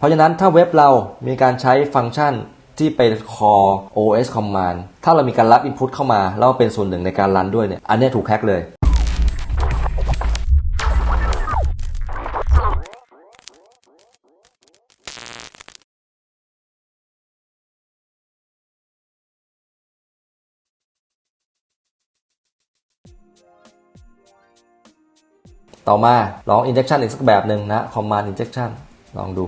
เพราะฉะนั้นถ้าเว็บเรามีการใช้ฟังก์ชันที่ไป call OS command ถ้าเรามีการรับ input เข้ามาแล้วเป็นส่วนหนึ่งในการรันด้วยเนี่ยอันนี้ถูกแฮกเลยต่อมาลอง injection อีกสักแบบหนึ่งนะ command injection ลองดู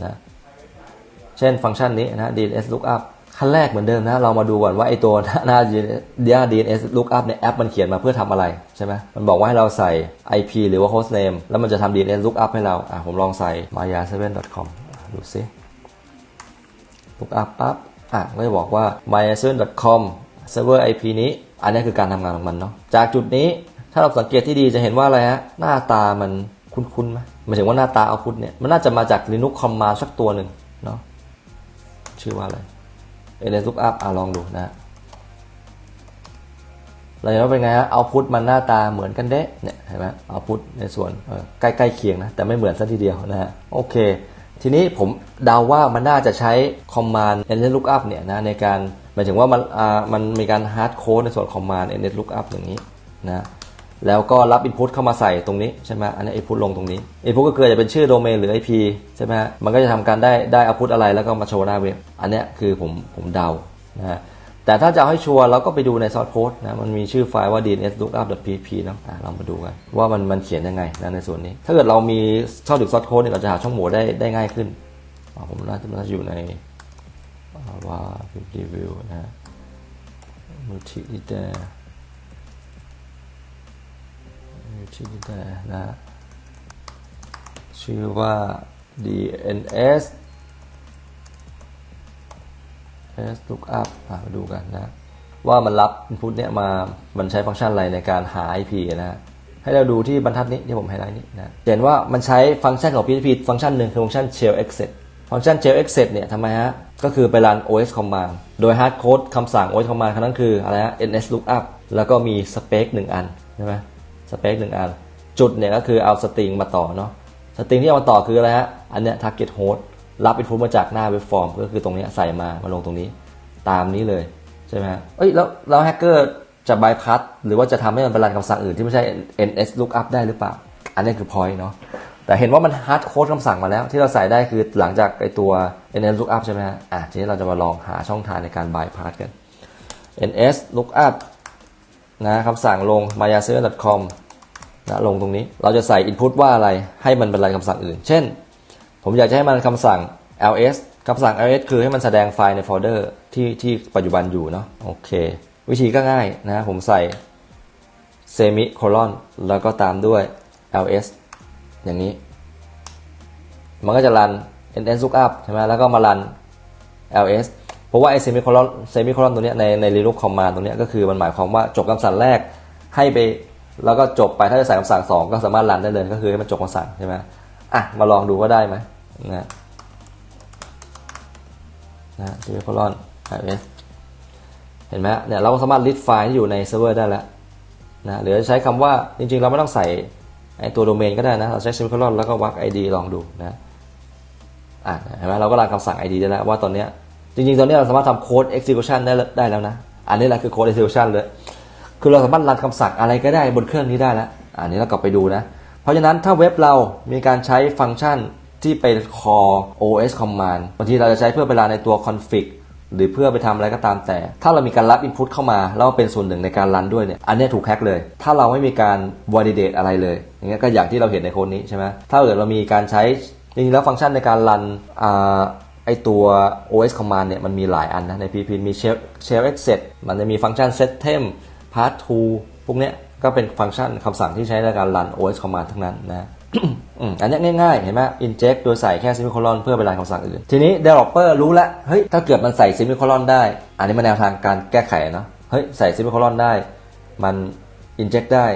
นะเช่นฟังก์ชันนี้นะ DNS lookup ขั้นแรกเหมือนเดิมนะเรามาดูก่อนว่าไอตัวหน้า DNS lookup เนี่ยแอปมันเขียนมาเพื่อทำอะไรใช่ไหมมันบอกว่าให้เราใส่ IP หรือว่า host name แล้วมันจะทำ DNS lookup ให้เราอะผมลองใส่ maya7.com ดูซิ lookup ปั๊บอะก็จะบอกว่า maya7.com server IP นี้ อันนี้คือการทำงานของมันเนาะจากจุดนี้ถ้าเราสังเกตที่ดีจะเห็นว่าอะไรฮะหน้าตามัน คุ้นๆไหมหมายถึงว่าหน้าตาเอาพุทเนี่ยมันน่าจะมาจาก Linux command สักตัวหนึ่งเนาะชื่อว่าอะไร ls lookup อะลองดูนะเราเห็นว่าเป็นไงฮะเอาพุทมันหน้าตาเหมือนกันเด้เนี่ยเห็นไหมเอาพุทในส่วนใกล้ๆเคียงนะแต่ไม่เหมือนซะทีเดียวนะฮะโอเค ทีนี้ผมเดาว่ามันน่าจะใช้ command ls lookup เนี่ยนะในการหมายถึงว่ามันมันมีการ hard code ในส่วน command ls lookup อย่างนี้นะ แล้วก็รับ input เข้ามาใส่ตรงนี้ใช่ไหมอันนี้ input ลงตรงนี้ input ก็คือจะเป็นชื่อโดเมนหรือ IP ใช่ไหมมันก็จะทำการได้ได้ output อะไรแล้วก็มาโชว์หน้าเว็บ อันนี้คือผมผมเดานะฮะแต่ถ้าจะให้ชัวร์เราก็ไปดูใน source code นะมันมีชื่อไฟล์ว่า dns lookup.php เนาะอะเรามาดูกันว่ามันมันเขียนยังไงนะในส่วนนี้ ถ้าเกิดเรามีเข้าถึง source code เนี่ยเราจะหาช่องโหว่ได้ได้ง่ายขึ้นผมน่าจะน่าจะอยู่ในอ่าว่า review นะฮะ multi editor อยู่ที่นี่แต่นะชื่อว่า DNS S lookup มาดูกันนะ ว่ามันรับ input เนี่ยมามันใช้ฟังก์ชันอะไรในการหา IP นะให้เราดูที่บรรทัดนี้ที่ผมไฮไลท์นี้นะเห็นว่ามันใช้ฟังก์ชันของ PHP ฟังก์ชันหนึ่งคือฟังก์ชัน shell exit ฟังก์ชัน shell exit เนี่ยทำไมฮะ ก็คือไปรัน OS command โดย hard code คำสั่ง OS command คำนั้นคืออะไรฮะ ns lookup แล้วก็มี spec หนึ่งอันใช่ไหม สเปคหนึ่งอัน จุดเนี่ยก็คือเอาสตริงมาต่อเนาะสตริงที่เอามาต่อคืออะไรฮะ อันเนี้ย target host รับ input มาจากหน้าเว็บฟอร์ม ก็คือตรงเนี้ยใส่มามาลงตรงนี้ ตามนี้เลยใช่ไหมฮะเอ้ยแล้วแล้วแฮกเกอร์จะบายพ s สหรือว่าจะทำให้มันเป็นรันคำสั่งอื่นที่ไม่ใช่ ns lookup ได้หรือเปล่า อันนี้คือ point เนาะแต่เห็นว่ามัน hard code คำสั่งมาแล้ว ที่เราใส่ได้คือหลังจากไอตัว ns lookup ใช่ไหมฮะอะทีนี้เราจะมาลองหาช่องทางในการ bypass กัน ns lookup นะคำสั่งลง maya s e r v e r com นะลงตรงนี้เราจะใส่ input ว่าอะไรให้มันเป็นรายคำสั่งอื่น เช่น ผมอยากจะให้มันคำสั่ง ls คำสั่ง ls คือให้มันแสดงไฟล์ในโฟลเดอร์ที่ที่ปัจจุบันอยู่เนาะโอเค วิธีก็ง่ายนะผมใส่ semi colon แล้วก็ตามด้วย ls อย่างนี้ มันก็จะรัน ns lookup ใช่ไหมแล้วก็มารัน ls เพราะว่าไอ้ semicolon semicolon ตัวเนี้ยในใน Linux command ตัวเนี้ยก็คือมันหมายความว่าจบคำสั่งแรกให้ไป แล้วก็จบไปถ้าจะใส่คำสั่งสองก็สามารถรันได้เลยก็คือให้มันจบคำสั่งใช่ไหมอะมาลองดูว่าได้ไหมนะนะ semicolon ls เห็นไหมเนี่ยเราก็สามารถ list ไฟล์ที่อยู่ในเซิร์ฟเวอร์ได้แล้วนะหรือจะใช้คำว่าจริงๆ เราไม่ต้องใส่ไอตัวโดเมนก็ได้นะเราใช้ semicolon แล้วก็วัก id ลองดูนะอะเห็นไหมเราก็รันคำสั่ง id ได้แล้วว่าตอนเนี้ยจริงๆ ตอนนี้เราสามารถทำโค้ด execution ได้แล้วได้แล้วนะ อันนี้แหละคือโค้ด execution เลย คือเราสามารถรันคำสั่งอะไรก็ได้บนเครื่องนี้ได้แล้วอันนี้เรากลับไปดูนะ เพราะฉะนั้นถ้าเว็บเรามีการใช้ฟังก์ชันที่ไป call OS command บางทีเราจะใช้เพื่อไปรันในตัว config หรือเพื่อไปทำอะไรก็ตามแต่ ถ้าเรามีการรับ input เข้ามา แล้วเป็นส่วนหนึ่งในการรันด้วยเนี่ย อันนี้ถูกแฮ็กเลย ถ้าเราไม่มีการ validate อะไรเลย อย่างเงี้ยก็อย่างที่เราเห็นในโค้ดนี้ใช่ไหมถ้าเกิดเรามีการใช้จริงๆแล้วฟังก์ชันในการรันอ่าไอตัว OS command เนี่ยมันมีหลายอันนะใน PHP มี shell shell exit มันจะมีฟังก์ชัน settem path to พวกเนี้ยก็เป็นฟังก์ชันคำสั่งที่ใช้ในการรัน OS command ทั้งนั้นนะอันนี้ง่ายๆ เห็นไหม inject โดยใส่แค่ semicolon เพื่อไปรันคำสั่งอื่น ทีนี้ developer รู้แล้ว เฮ้ย ถ้าเกิดมันใส่ semicolon ได้ อันนี้มันแนวทางการแก้ไขเนาะ เฮ้ย ใส่ semicolon ได้ มัน inject ได้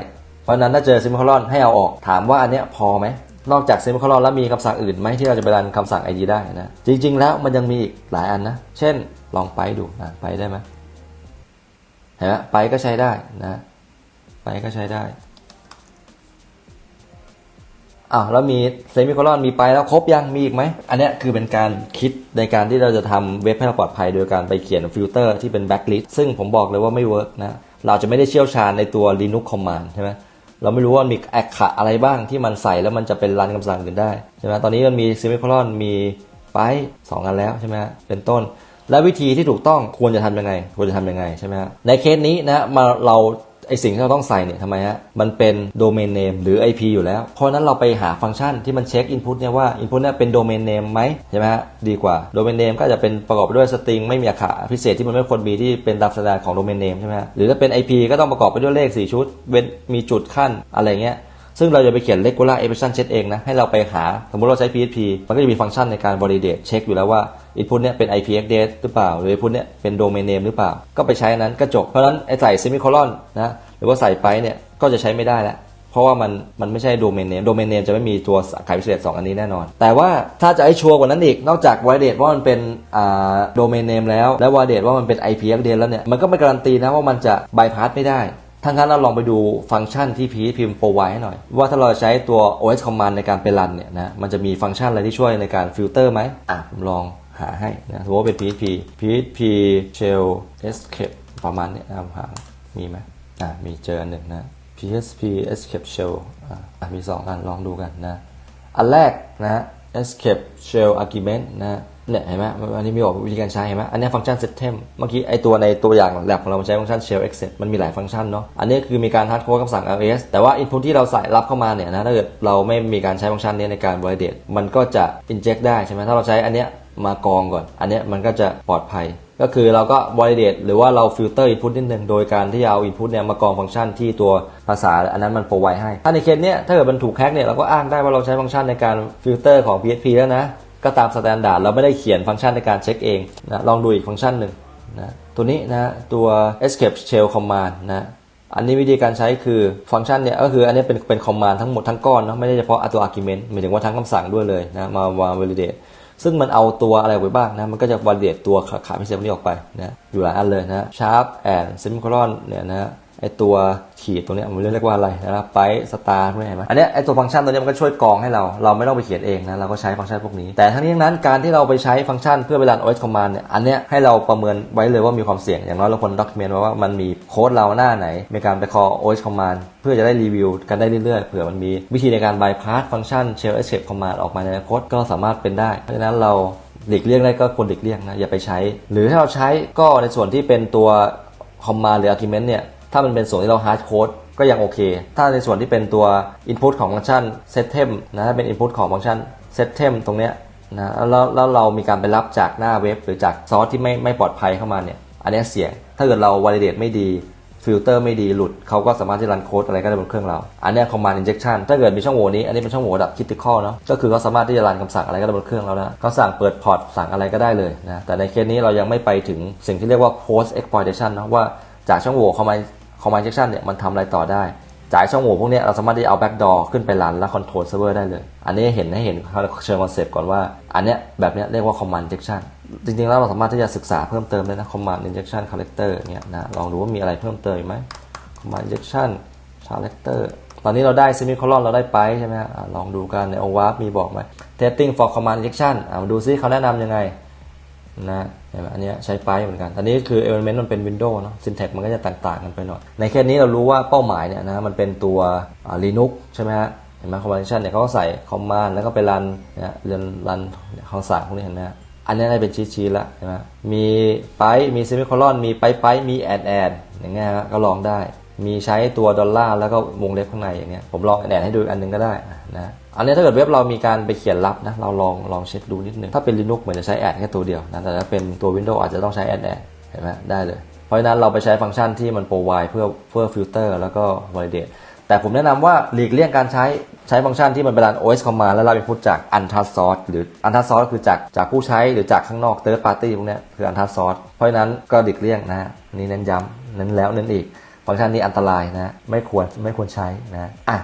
เพราะนั้นถ้าเจอ semicolon ให้เอาออก ถามว่าอันเนี้ยพอไหม นอกจาก semicolon แล้วมีคำสั่งอื่นไหมที่เราจะไปรันคำสั่ง id ได้นะ จริง ๆ แล้วมันยังมีอีกหลายอันนะ เช่น ลองไปดูนะ ไปได้ไหม เห็นไหมไปก็ใช้ได้นะ ไปก็ใช้ได้อ้าวแล้วมีเซมิโคลอนมีไปแล้วครบยังมีอีกไหม อันนี้คือเป็นการคิดในการที่เราจะทำเว็บให้เราปลอดภัย โดยการไปเขียนฟิลเตอร์ที่เป็นแบ็กลิสซึ่งผมบอกเลยว่าไม่เวิร์กนะ เราจะไม่ได้เชี่ยวชาญในตัว Linux Command ใช่ไหมเราไม่รู้ว่ามีแอคขะอะไรบ้างที่มันใส่แล้วมันจะเป็นรันคำสั่งอื่นได้ใช่ไหมตอนนี้มันมีเซมิโคลอนมีไปสองอันแล้วใช่ไหมฮะเป็นต้น และวิธีที่ถูกต้องควรจะทำยังไง ควรจะทำยังไงใช่ไหมฮะในเคสนี้นะมาเราไอสิ่งที่เราต้องใส่เนี่ยทำไมฮะ มันเป็นโดเมนเนมหรือ IP อยู่แล้ว เพราะฉะนั้นเราไปหาฟังก์ชันที่มันเช็คอินพุตเนี่ยว่าอินพุตเนี่ยเป็นโดเมนเนมไหมใช่ไหมฮะ ดีกว่าโดเมนเนมก็จะเป็นประกอบไปด้วยสตริงไม่มีอักขระพิเศษที่มันไม่ควรมีที่เป็นตามสแตนดาร์ดของโดเมนเนมใช่ไหมฮะ หรือถ้าเป็น IP ก็ต้องประกอบไปด้วยเลข 4 ชุด เว้นมีจุดขั้นอะไรเงี้ย ซึ่งเราจะไปเขียน regular expression check เองนะ ให้เราไปหา สมมติเราใช้ PHP มันก็จะมีฟังก์ชันในการ validate เช็คอยู่แล้วว่า input เนี่ยเป็น IP address หรือเปล่า หรือ input เนี่ยเป็น domain name หรือเปล่า ก็ไปใช้อนั้นก็จบ เพราะฉะนั้นใส่ semicolon นะ หรือว่าใส่ไปเนี่ย ก็จะใช้ไม่ได้แล้วเพราะว่ามันมันไม่ใช่ domain name domain name จะไม่มีตัวขายพิเศษ 2 อันนี้แน่นอน แต่ว่าถ้าจะให้ชัวร์กว่านั้นอีก นอกจาก validate ว่ามันเป็นอ่า domain name แล้ว และ validate ว่ามันเป็น IP address แล้วเนี่ย มันก็ไม่การันตีนะว่ามันจะ bypass ไม่ได้ ทั้างนั้นเราลองไปดูฟังก์ชันที่พีพิมพ์โปรไวให้หน่อย ว่าถ้าเราใช้ตัว OS command ในการไปรันเนี่ยนะมันจะมีฟังก์ชันอะไรที่ช่วยในการฟิลเตอร์ไหมอะผมลองหาให้นะสมมติว่าเป็น PHP PHP shell escape ประมาณนี้นะหามีไหมอะมีเจออันหนึ่งนะ PHP escape shell อะมีสองอันลองดูกันนะ อันแรกนะ escape shell argument นะ เนี่ยเห็นไหมอันนี้มีบอกวิธีการใช้เห็นไหมอันนี้ฟังก์ชัน system เมื่อกี้ไอตัวในตัวอย่างแลบของเรามันใช้ฟังก์ชัน shell exit มันมีหลายฟังก์ชันเนาะอันนี้คือมีการ hard code คำสั่ง ls แต่ว่า input ที่เราใส่รับเข้ามาเนี่ยนะถ้าเกิดเราไม่มีการใช้ฟังก์ชันนี้ในการ validate มันก็จะ inject ได้ใช่ไหมถ้าเราใช้อันเนี้ยมากองก่อน อันเนี้ยมันก็จะปลอดภัย ก็คือเราก็ validate หรือว่าเรา filter input นิดนึง โดยการที่เอา input เนี่ยมากองฟังก์ชันที่ตัวภาษาอันนั้นมันโปรไวให้ ถ้าในเคสเนี้ยถ้าเกิดมันถูกแฮกเนี่ยเราก็อ้างได้ว่าเราใช้ฟังก์ชันในการ filter ของ PHP แล้วนะ ก็ตามสแตนดาร์ดเราไม่ได้เขียนฟังก์ชันในการเช็คเองนะลองดูอีกฟังก์ชันหนึ่งนะตัวนี้นะตัว escape shell command นะอันนี้วิธีการใช้คือฟังก์ชันเนี่ยก็คืออันนี้เป็นเป็น command ทั้งหมดทั้งก้อนเนาะไม่ได้เฉพาะตัว argument หมายถึงว่าทั้งคำสั่งด้วยเลยนะมามา validate ซึ่งมันเอาตัวอะไรไว้บ้างนะมันก็จะ validate ตัวขาขาพิเศษพวกนี้ออกไปนะอยู่หลายอันเลยนะ sharp and semicolon เนี่ยนะ ไอตัวขีดตัวเนี้ยมันเรียกว่าอะไรนะครับไปสตาร์ด้วยเห็นไหมอันเนี้ยไอตัวฟังก์ชันตัวเนี้ยมันก็ช่วยกรองให้เรา เราไม่ต้องไปเขียนเองนะเราก็ใช้ฟังก์ชันพวกนี้ แต่ทั้งนี้ทั้งนั้นการที่เราไปใช้ฟังก์ชันเพื่อไปรัน OS command เนี่ยอันเนี้ยให้เราประเมินไว้เลยว่ามีความเสี่ยงอย่างน้อยเราควร document ไว้ว่ามันมีโค้ดเราหน้าไหนมีการไป call OS command เพื่อจะได้รีวิวกันได้เรื่อยๆเผื่อมันมีวิธีในการ bypass ฟังก์ชัน shell escape command ออกมาในอนาคตก็สามารถเป็นได้เพราะฉะนั้นเราหลีกเลี่ยงได้ก็ควรหลีกเลี่ยงนะอย่าไปใช้ หรือถ้าเราใช้ก็ในส่วนที่เป็นตัว command หรือ argument เนี่ย ถ้ามันเป็นส่วนที่เรา hard code ก็ยังโอเค ถ้าในส่วนที่เป็นตัว input ของฟังก์ชัน settem นะถ้าเป็น input ของฟังก์ชัน settem ตรงเนี้ยนะแล้วแล้วเรามีการไปรับจากหน้าเว็บ หรือจากซอสที่ไม่ไม่ปลอดภัยเข้ามาเนี่ยอันนี้เสี่ยง ถ้าเกิดเรา validate ไม่ดีฟิลเตอร์ไม่ดีหลุดเขาก็สามารถที่รันโค้ดอะไรก็ได้บนเครื่องเรา อันนี้ย command injection ถ้าเกิดมีช่องโหว่นี้ อันนี้เป็นช่องโหว่ระดับ critical เนาะก็คือเขาสามารถที่จะรันคำสั่งอะไรก็ได้บนเครื่องเรานะเขาสั่งเปิดพอร์ตสั่งอะไรก็ได้เลยนะแต่ในเคสนี้เรายังไม่ไปถึงสิ่งที่เรียกว่า post exploitation นะว่าจากช่องโหว่ command command injection เนี่ยมันทำอะไรต่อได้ จ่ากช่องโหว่พวกนี้เราสามารถที่เอา backdoor ขึ้นไปรันและ control server ได้เลย อันนี้เห็นให้เห็นเชิงคอนเซปต์ก่อนว่า อันเนี้ยแบบเนี้ยเรียกว่า command injection จริงๆแล้วเราสามารถที่จะศึกษาเพิ่มเติมได้นะ command injection character เนี่ยนะลองดูว่ามีอะไรเพิ่มเติมไหม command injection character ตอนนี้เราได้ semicolon เราได้ไปใช่ไหมฮะอะลองดูกันใน OWASP มีบอกไหม testing for command injection อะมาดูซิเขาแนะนำยังไงนะ เห็นไหมอันนี้ใช้ไปเหมือนกัน อันนี้คือ element มันเป็น Windows เนาะ syntax มันก็จะต่างๆกันไปหน่อย ในแค่นี้เรารู้ว่าเป้าหมายเนี่ยนะมันเป็นตัว Linux ใช่ไหมฮะ เห็นไหม command injection เนี่ยเขาก็ใส่ command แล้วก็ไปรันนะเรียนรันคำสั่งพวกนี้เห็นไหมฮะอันนี้ได้เป็นชี้ๆแล้วใช่ไหมมีไปมี semicolon มีไปไปมี add add อย่างเงี้ยฮะก็ลองได้ มีใช้ตัวดอลลาร์แล้วก็วงเล็บข้างในอย่างเงี้ยผมลองแอดให้ดูอันหนึงก็ได้นะอันนี้ถ้าเกิดเว็บเรามีการไปเขียนลับนะเราลองลองเช็คดูนิดนึงถ้าเป็น Linux เหมือนจะใช้แอดแค่ตัวเดียวนะแต่ถ้าเป็นตัว Windows อาจจะต้องใช้แอดแอดเห็นไหมได้เลย เพราะฉะนั้นเราไปใช้ฟังก์ชันที่มันโปรไวเพื่อเพื่อฟิลเตอร์แล้วก็ validate แต่ผมแนะนำว่าหลีกเลี่ยงการใช้ใช้ฟังก์ชันที่มันเป็นรัน OS command แล้วเราไปพูดจาก untouched source หรือ untouched source คือจากจากผู้ใช้หรือจากข้างนอก third party พวกนี้คือ untouched source เพราะฉะนั้นก็หลีกเลี่ยงนะฮะนี่เน้นย้ำเน้นแล้วเน้นอีก ฟังก์ชันนี้อันตรายนะ ไม่ควรไม่ควรใช้นะ อะ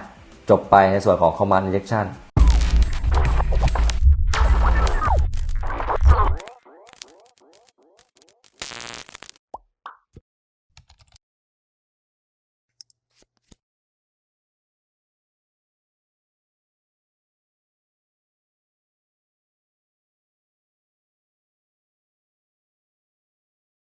จบไปในส่วนของ command injection